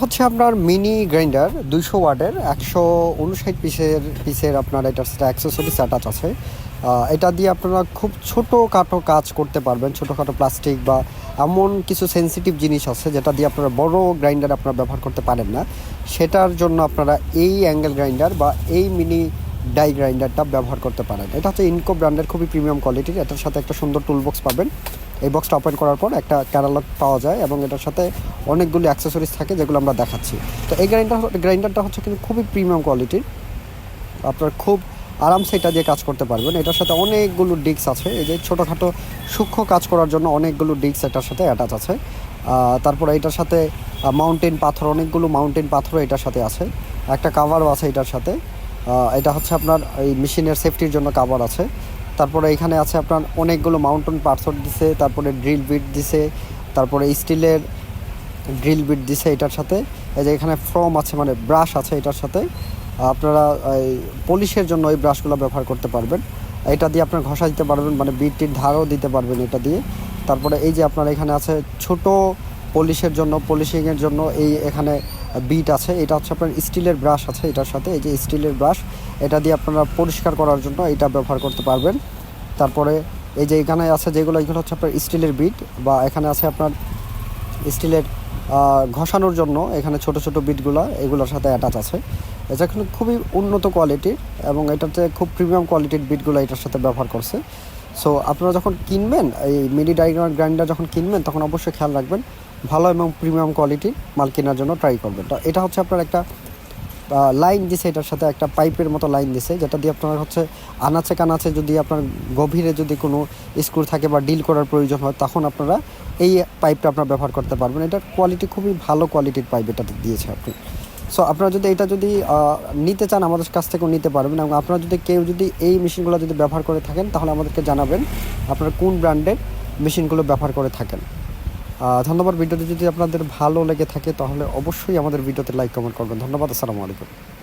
হচ্ছে আপনার mini grinder দুইশো ওয়ার্ডের একশো উনষাট পিসের পিসের আপনার এটার সাথে অ্যাক্সেসরিজ অ্যাটাচ আছে। এটা দিয়ে আপনারা খুব ছোটো ছোটোখাটো কাজ করতে পারবেন, ছোটোখাটো প্লাস্টিক বা এমন কিছু সেনসিটিভ জিনিস আছে যেটা দিয়ে আপনারা বড় গ্রাইন্ডার আপনারা ব্যবহার করতে পারেন না। সেটার জন্য আপনারা এই অ্যাঙ্গেল গ্রাইন্ডার বা এই মিনি ডাই গ্রাইন্ডারটা ব্যবহার করতে পারেন। এটা হচ্ছে ইনকো ব্র্যান্ডের খুবই প্রিমিয়াম কোয়ালিটির এটার সাথে একটা সুন্দর টুল বক্স পাবেন। এই বক্সটা ওপেন করার পর একটা ক্যাটালগ পাওয়া যায় এবং এটার সাথে অনেকগুলি অ্যাক্সেসরিজ থাকে যেগুলো আমরা দেখাচ্ছি। তো এই গ্রাইন্ডার গ্রাইন্ডারটা হচ্ছে কিন্তু খুবই প্রিমিয়াম কোয়ালিটির আপনার খুব আরামসে এটা দিয়ে কাজ করতে পারবেন। এটার সাথে অনেকগুলো ডিস্ক আছে। এই যে ছোটোখাটো সূক্ষ্ম কাজ করার জন্য অনেকগুলো ডিস্ক এটার সাথে অ্যাটাচ আছে। তারপরে এটার সাথে মাউন্টেন পাথর, অনেকগুলো মাউন্টেন পাথরও এটার সাথে আছে। একটা কাভারও আছে এটার সাথে। এটা হচ্ছে আপনার এই মেশিনের সেফটির জন্য কাভার আছে। তারপরে এখানে আছে আপনার অনেকগুলো মাউন্টেন পাথর দিছে, তারপরে ড্রিল বিট দিছে, তারপরে স্টিলের ড্রিল বিট দিছে এটার সাথে। এই যে এখানে ফ্রম আছে মানে ব্রাশ আছে এটার সাথে। আপনারা এই পলিশের জন্য এই ব্রাশগুলো ব্যবহার করতে পারবেন। এটা দিয়ে আপনার ঘষা দিতে পারবেন মানে বিটটির ধারও দিতে পারবেন এটা দিয়ে। তারপরে এই যে আপনার এখানে আছে ছোট পলিশের জন্য পলিশিংয়ের জন্য এই এখানে বিট আছে। এটা হচ্ছে আপনার স্টিলের ব্রাশ আছে এটার সাথে। এই যে স্টিলের ব্রাশ এটা দিয়ে আপনারা পরিষ্কার করার জন্য এটা ব্যবহার করতে পারবেন। তারপরে এই যে এখানে আছে যেগুলো, এগুলো হচ্ছে আপনার স্টিলের বিট বা এখানে আছে আপনার স্টিলের ঘষানোর জন্য এখানে ছোট ছোট বিটগুলো, এগুলোর সাথে অ্যাটাচ আছে। এটা কিন্তু খুবই উন্নত কোয়ালিটির এবং এটাতে খুব প্রিমিয়াম কোয়ালিটির বিটগুলো এটার সাথে ব্যবহার করছে। সো আপনারা যখন কিনবেন, এই মিনি ডাইগ্রাম গ্রাইন্ডার যখন কিনবেন, তখন অবশ্যই খেয়াল রাখবেন, ভালো এবং প্রিমিয়াম কোয়ালিটির মাল কেনার জন্য ট্রাই করবেন। তো এটা হচ্ছে আপনার একটা লাইন দিছে, এটার সাথে একটা পাইপের মতো লাইন দিছে, যেটা দিয়ে আপনার হচ্ছে আনাচে কানাচে যদি আপনার গভীরে যদি কোনো স্ক্রু থাকে বা ডিল করার প্রয়োজন হয়, তখন আপনারা এই পাইপটা আপনারা ব্যবহার করতে পারবেন। এটার কোয়ালিটি খুবই ভালো কোয়ালিটির পাইপ এটাতে দিয়েছে আপনি। সো আপনারা যদি এটা যদি নিতে চান, আমাদের কাছ থেকেও নিতে পারবেন এবং আপনারা যদি কেউ যদি এই মেশিনগুলো যদি ব্যবহার করে থাকেন, তাহলে আমাদেরকে জানাবেন আপনারা কোন ব্র্যান্ডের মেশিনগুলো ব্যবহার করে থাকেন। ধন্যবাদ। ভিডিওটি যদি আপনাদের ভালো লেগে থাকে, তাহলে অবশ্যই আমাদের ভিডিওতে লাইক কমেন্ট করবেন। ধন্যবাদ, আসসালামু আলাইকুম।